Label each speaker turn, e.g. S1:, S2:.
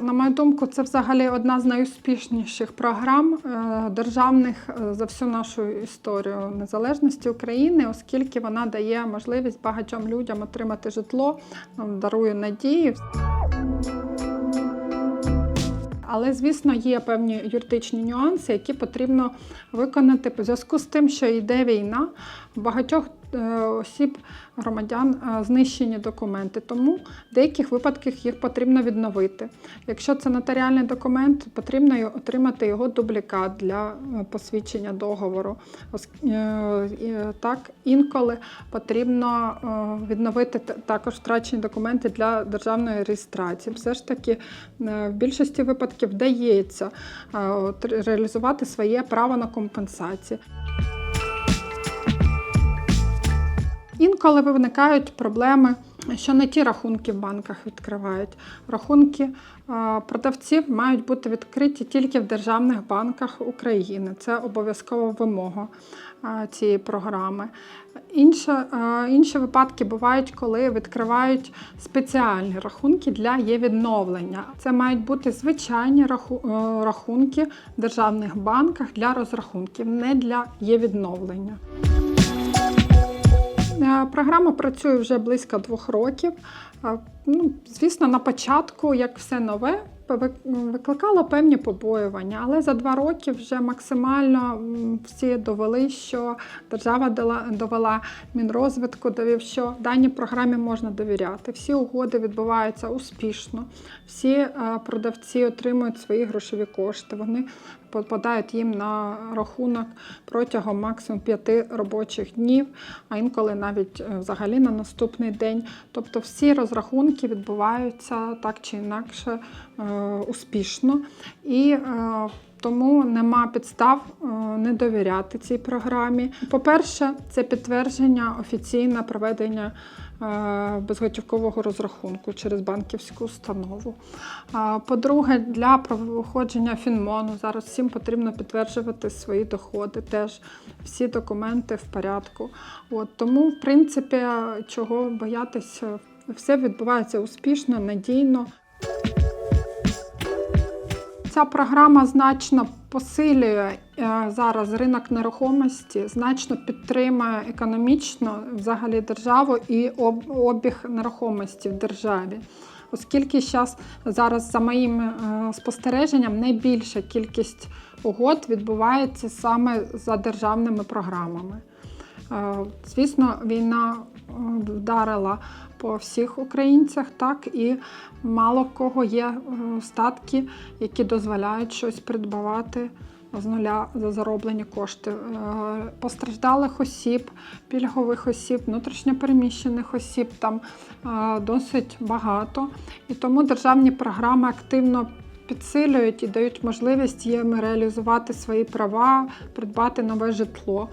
S1: мою думку, це взагалі одна з найуспішніших програм е, державних е, за всю нашу історію незалежності України, оскільки вона дає можливість багатьом людям отримати житло, е, дарує надію. Але, звісно, є певні юридичні нюанси, які потрібно виконати по зв'язку з тим, що йде війна. У багатьох осіб громадян е, знищені документи, тому в деяких випадках їх потрібно відновити. Якщо це нотаріальний документ, потрібно отримати його дублікат для е, посвідчення договору. Е, Так, інколи потрібно е, відновити також втрачені документи для державної реєстрації. Все ж таки, е, в більшості випадків вдається е, реалізувати своє право на компенсацію. Інколи виникають проблеми, що не ті рахунки в банках відкривають. Рахунки е, продавців мають бути відкриті тільки в державних банках України. Це обов'язкова вимога е, цієї програми. Інше, е, інші випадки бувають, коли відкривають спеціальні рахунки для є відновлення. Це мають бути звичайні рахунки в державних банках для розрахунків, не для є відновлення. Е, Програма працює вже близько двох років. Ну, звісно, на початку, як все нове, викликало певні побоювання, але за два роки вже максимально всі довели, що держава дала- довела Мінрозвитку, довів, що даній програмі можна довіряти. Всі угоди відбуваються успішно, всі е, продавці отримують свої грошові кошти. Вони попадають їм на рахунок протягом максимум п'яти робочих днів, а інколи навіть е, взагалі на наступний день. Тобто всі розрахунки відбуваються так чи інакше е, успішно. І е, тому нема підстав е, не довіряти цій програмі. По-перше, це підтвердження офіційне проведення е, безготівкового розрахунку через банківську установу. По-друге, для проходження фінмону зараз всім потрібно підтверджувати свої доходи. Теж всі документи в порядку. От, тому, в принципі, чого боятися, все відбувається успішно, надійно. Ця програма значно посилює е, зараз ринок нерухомості, значно підтримує економічно взагалі державу і обіг нерухомості в державі. Оскільки щас, зараз, за моїм е, спостереженням, найбільша кількість угод відбувається саме за державними програмами. Е, Звісно, війна вдарила по всіх українцях, так і мало кого є е, статки, які дозволяють щось придбавати з нуля за зароблені кошти. Е, Постраждалих осіб, пільгових осіб, внутрішньопереміщених осіб там е, досить багато. І тому державні програми активно підсилюють і дають можливість їм реалізувати свої права, придбати нове житло.